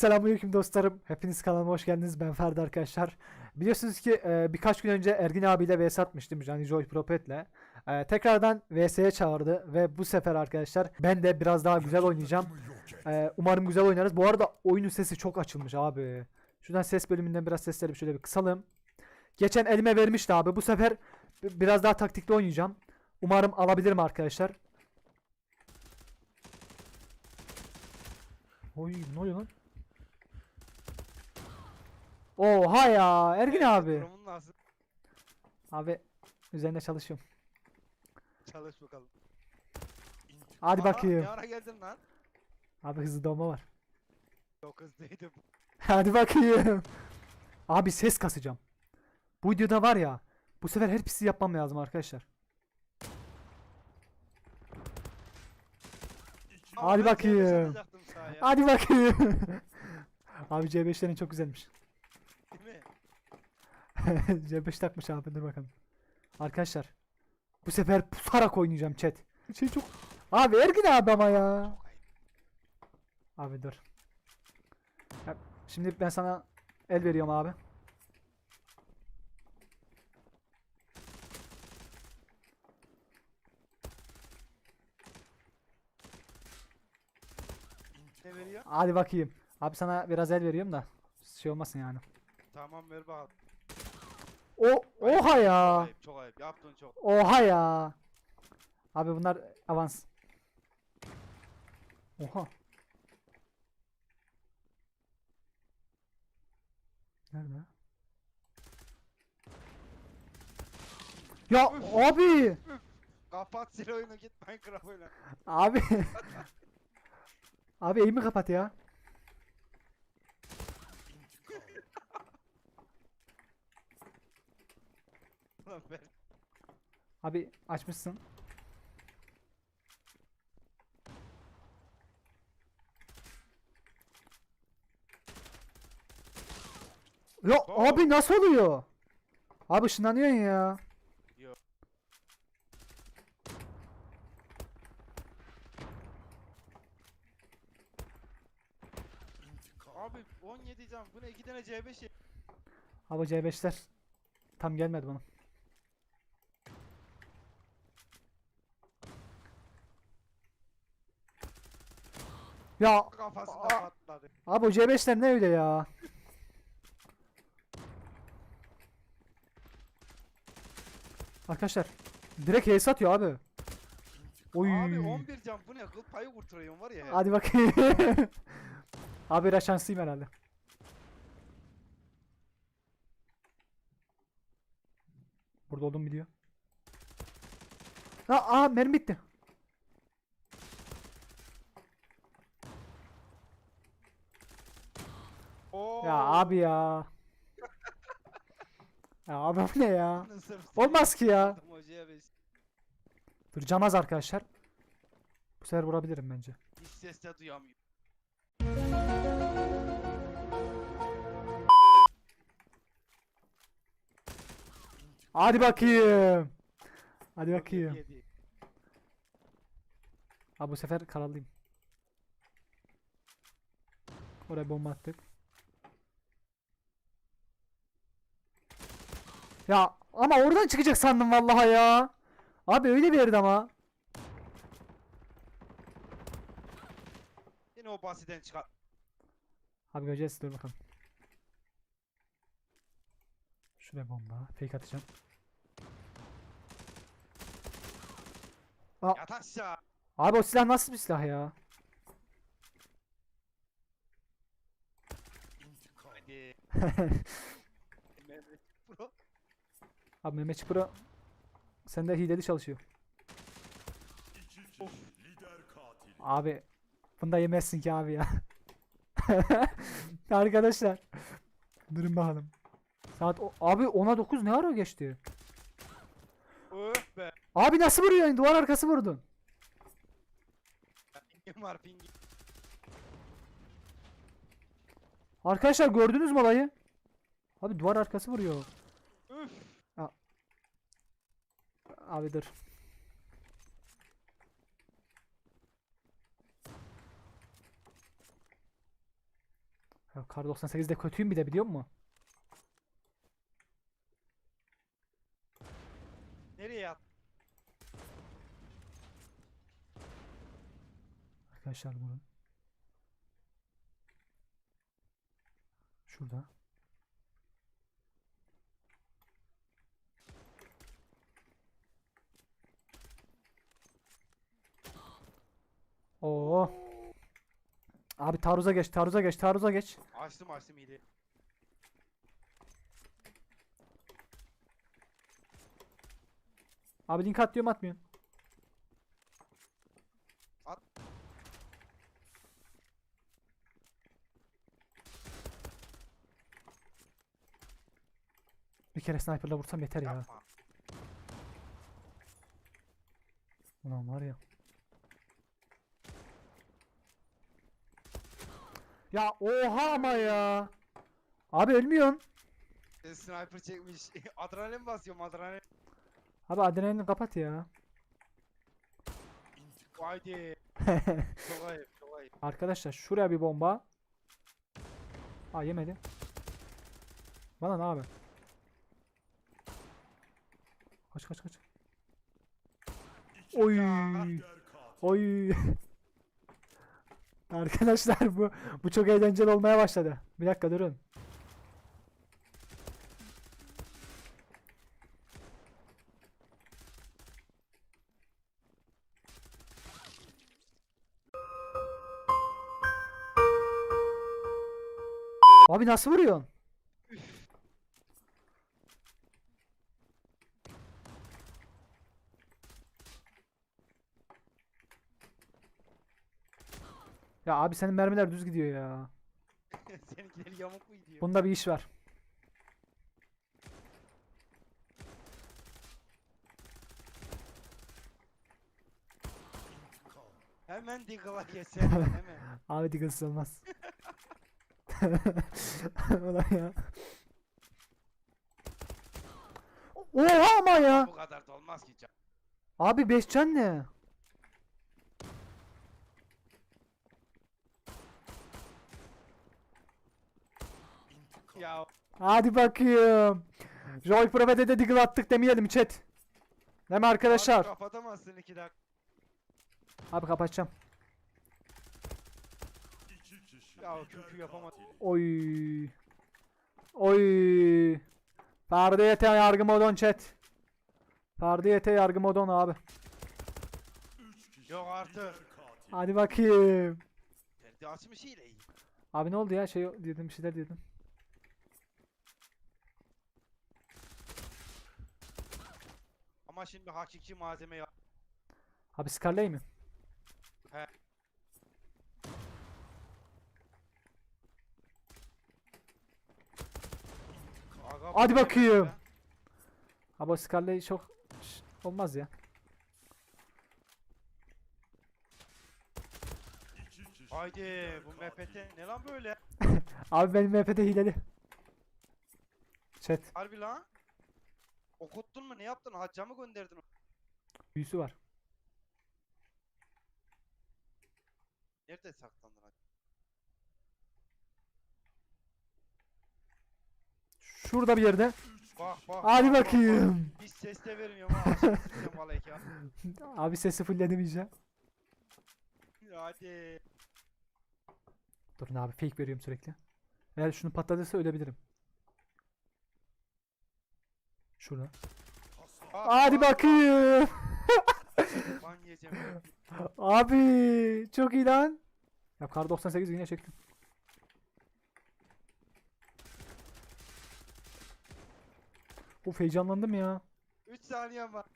Selamünaleyküm dostlarım. Hepiniz kanalıma hoş geldiniz. Ben Ferdi arkadaşlar. Biliyorsunuz ki e, birkaç gün önce Ergin abiyle vs atmıştım. Johnny Joy Propet'le. E, tekrardan vs'ye çağırdı ve bu sefer arkadaşlar ben de biraz daha güzel oynayacağım. E, umarım güzel oynarız. Bu arada oyunun sesi çok açılmış abi. Şuradan ses bölümünden biraz sesleri şöyle bir kısalım. Geçen elime vermişti abi. Bu sefer bi- biraz daha taktikli oynayacağım. Umarım alabilirim arkadaşlar. Oy ne oluyor lan? Oha ya Ergin abi. Durumun nasıl? Abi üzerinde çalışıyorum. Çalış bakalım. Hadi Aha, bakayım. Ne ara geldin lan? Abi hızlı doğma var. Çok hızlıydım. Hadi bakayım. Abi ses kasacağım. Bu videoda var ya. Bu sefer her pisi yapmam lazım arkadaşlar. Hadi bakayım. C5 atacaktım sağa ya, Hadi bakayım. Abi C5'lerin çok güzelmiş. Değil mi? C5 takmış abi dur bakalım. Arkadaşlar. Bu sefer pusarak oynayacağım chat. Şey çok... Abi Ergin abi ama ya. Abi dur. Ya, Şimdi ben sana el veriyorum abi. Ne veriyor? Hadi bakayım. Abi sana biraz el veriyorum da. Şey olmasın yani. Tamam ver bakalım. O oha ya. Çok ayıp, çok ayıp. Yaptın çok. Oha ya. Abi bunlar avans. Oha. Nerede? Ya abi. Kapat sil oyunu git Minecraft oyna. Abi. abi eğimi kapat ya. Lan ver. Abi açmışsın. Ya Oo. abi nasıl oluyor? Abi ışınlanıyorsun ya. Yok. Abi 17 can. Bu ne? 2 tane C5 ye- Abi C5'ler tam gelmedi bana. Ya Kafasına Aa. patladı. abi o C5'ler ne öyle ya? Arkadaşlar direkt ace atıyor abi. Oy. Abi 11 can. Bu ne? Kıl payı kurtarıyorsun var ya. Hadi bakayım. abi biraz şanslıyım herhalde. Burada olduğumu biliyor. Ha, aa mermi bitti. Oo. Ya abi ya. Ya abi bu ne ya? Olmaz ki ya. C5. Dur camaz arkadaşlar. Bu sefer vurabilirim bence. Hiç ses de duyamıyorum. Hadi bakayım. Hadi bakayım. Ha bu sefer kararlıyım. Oraya bomba attık. Ya ama oradan çıkacak sandım vallahi ya. Abi öyle bir yerde ama. Yine o basitten çıkar. Abi göreceğiz dur bakalım. Şuraya bomba. Fake atacağım. Aa, Yat aşağı. abi o silah nasıl bir silah ya? Hadi. Mehmet. Abi Mehmet Pro sende hileli çalışıyor. Abi bunda yemezsin ki abi ya. Arkadaşlar. Durun bakalım. Saat o abi 10'a 9 ne ara geçti? Öf be. Abi nasıl vuruyorsun? Duvar arkası vurdun. Pingim var pingim. Arkadaşlar gördünüz mü olayı? Abi duvar arkası vuruyor. Üf. Abi dur. Ya Kar 98'de kötüyüm bir de biliyor musun? Nereye at? Arkadaşlar bunun. Şurada. Oo. Abi taarruza geç, taarruza geç, taarruza geç. Açtım açtım iyi. Abi link at diyorum atmıyorsun. At. Bir kere sniperla vursam yeter ya. Yapma. Ulan var ya. Ya oha ama ya. Abi ölmüyorsun. Sniper çekmiş. adrenalin basıyorum adrenalin. Abi adrenalini kapat ya. Haydi. Çok ayıp çok ayıp. Arkadaşlar şuraya bir bomba. Aa yemedi. Bana ne abi? Kaç kaç kaç. Oy. Oy. Arkadaşlar bu bu çok eğlenceli olmaya başladı. Bir dakika durun. Abi nasıl vuruyorsun? Ya abi senin mermiler düz gidiyor ya. Seninkileri yamuk mu gidiyor? Bunda bir iş var. Hemen Deagle'a geçelim hemen. Abi dikkatsiz olmaz. Ulan ya. Oha ama ya. Bu kadar da olmaz ki can. Abi 5 can ne? Ya Hadi bakayım. Joy Prophet'e de Deagle attık demeyelim chat. Değil mi arkadaşlar? abi kapatamazsın iki dakika. Abi kapatacağım. Ya kökü yapamadım. Oy. Oy. Fardiyete yargı modon chat. Fardiyete yargı modon abi. Yok artık. Hadi bakayım. Ferdi açmış ile iyi. Abi ne oldu ya? Şey dedim bir şeyler dedim. Ama şimdi hakiki malzeme ya. Abi Scarlet mi? Aga, Hadi bu bakayım. Abi o Scarlet çok Şş, olmaz ya. Haydi bu MPT ne lan böyle? Abi benim MP'de hileli. Chat Harbi lan. Okuttun mu ne yaptın? Hacca mı gönderdin? büyüsü var. Nerede saklandın hacca? Şurada bir yerde. Bak bak. Hadi bak, bak, bak. bakayım. Hiç ses de vermiyorum ha. Sıkıyorum vallahi ya. Abi sesi fullledim iyice. Hadi. Durun abi fake veriyorum sürekli. Eğer şunu patlatırsa ölebilirim. Şurada. Bak, Hadi bak, bakayım. Ban yiyeceğim. Abi çok iyi lan. Ya kar 98 yine çektim. Uf heyecanlandım ya. 3 saniyem var.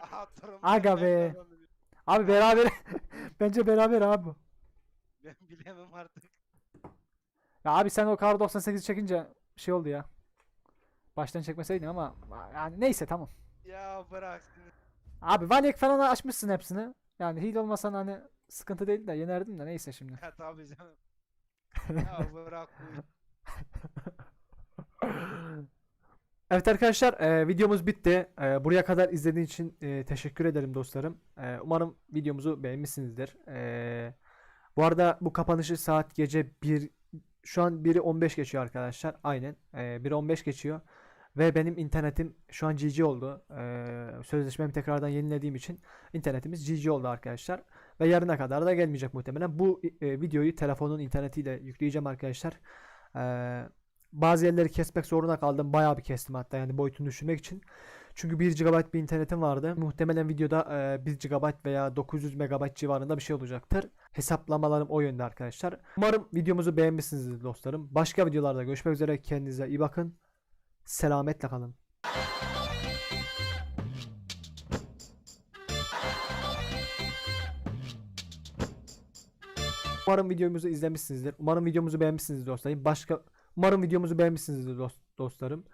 Aha durum. Aga be. Abi beraber bence beraber abi. Ben bilemem artık. Ya abi sen o kar 98 çekince şey oldu ya. Baştan çekmeseydin ama yani neyse tamam. Ya bırak. Abi Valek falan açmışsın hepsini. Yani hile olmasan hani sıkıntı değil de yenerdim de neyse şimdi. Ya tabii canım. Ya bırak bu. Evet arkadaşlar e, videomuz bitti. E, buraya kadar izlediğiniz için e, teşekkür ederim dostlarım. E, umarım videomuzu beğenmişsinizdir. E, Bu arada bu kapanışı saat gece 1 şu an 1'i 15 geçiyor arkadaşlar. Aynen. Ee, 1'i 15 geçiyor. Ve benim internetim şu an GG oldu. Ee, sözleşmemi tekrardan yenilediğim için internetimiz GG oldu arkadaşlar. Ve yarına kadar da gelmeyecek muhtemelen. Bu e, videoyu telefonun internetiyle yükleyeceğim arkadaşlar. Ee, bazı yerleri kesmek zorunda kaldım. Bayağı bir kestim hatta yani boyutunu düşürmek için. Çünkü 1 GB bir internetim vardı. Muhtemelen videoda e, 1 GB veya 900 MB civarında bir şey olacaktır. Hesaplamalarım o yönde arkadaşlar. Umarım videomuzu beğenmişsinizdir dostlarım. Başka videolarda görüşmek üzere. Kendinize iyi bakın. Selametle kalın. Umarım videomuzu izlemişsinizdir. Umarım videomuzu beğenmişsinizdir dostlarım. Başka umarım videomuzu beğenmişsinizdir dost- dostlarım.